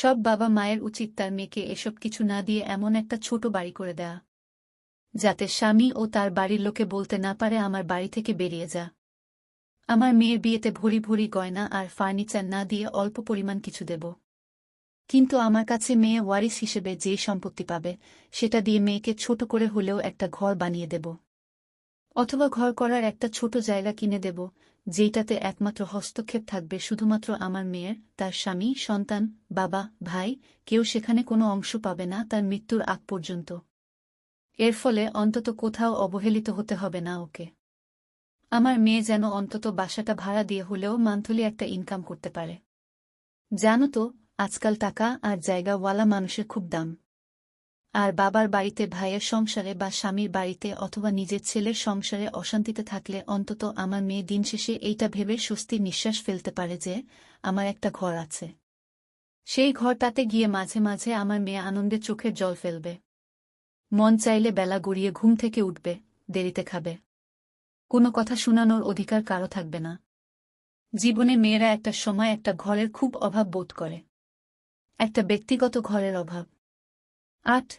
সব বাবা মায়ের উচিত তার মেয়েকে এসব কিছু না দিয়ে এমন একটা ছোট বাড়ি করে দেয়া। যাতে স্বামী ও তার বাড়ির লোকে বলতে না পারে আমার বাড়ি থেকে বেরিয়ে যা। আমার মেয়ের বিয়েতে ভরি ভরি গয়না আর ফার্নিচার না দিয়ে অল্প পরিমাণ কিছু দেব। কিন্তু আমার কাছে মেয়ে ওয়ারিস হিসেবে যে সম্পত্তি পাবে, সেটা দিয়ে মেয়েকে ছোট করে হলেও একটা ঘর বানিয়ে দেব। অথবা ঘর করার একটা ছোট জায়গা কিনে দেব, যেইটাতে একমাত্র হস্তক্ষেপ থাকবে শুধুমাত্র আমার মেয়ের, তার স্বামী, সন্তান, বাবা, ভাই, কেউ সেখানে কোনো অংশ পাবে না তার মৃত্যুর আগ পর্যন্ত। এর ফলে অন্তত কোথাও অবহেলিত হতে হবে না ওকে। আমার মেয়ে যেন অন্তত বাসাটা ভাড়া দিয়ে হলেও মান্থলি একটা ইনকাম করতে পারে। জানো তো, আজকাল টাকা আর জায়গাওয়ালা মানুষের খুব দাম। আর বাবার বাড়িতে ভাইয়ের সংসারে বা স্বামীর বাড়িতে অথবা নিজের ছেলের সংসারে অশান্তিতে থাকলে অন্তত আমার মেয়ে দিন শেষে এইটা ভেবে স্বস্তির নিঃশ্বাস ফেলতে পারে যে, আমার একটা ঘর আছে। সেই ঘরটাতে গিয়ে মাঝে মাঝে আমার মেয়ে আনন্দে চোখের জল ফেলবে। মন চাইলে বেলা গড়িয়ে ঘুম থেকে উঠবে, দেরিতে খাবে। কোনো কথা শোনানোর অধিকার কারও থাকবে না। জীবনে মেয়েরা একটা সময় একটা ঘরের খুব অভাব বোধ করে। একটা ব্যক্তিগত ঘরের অভাব। আট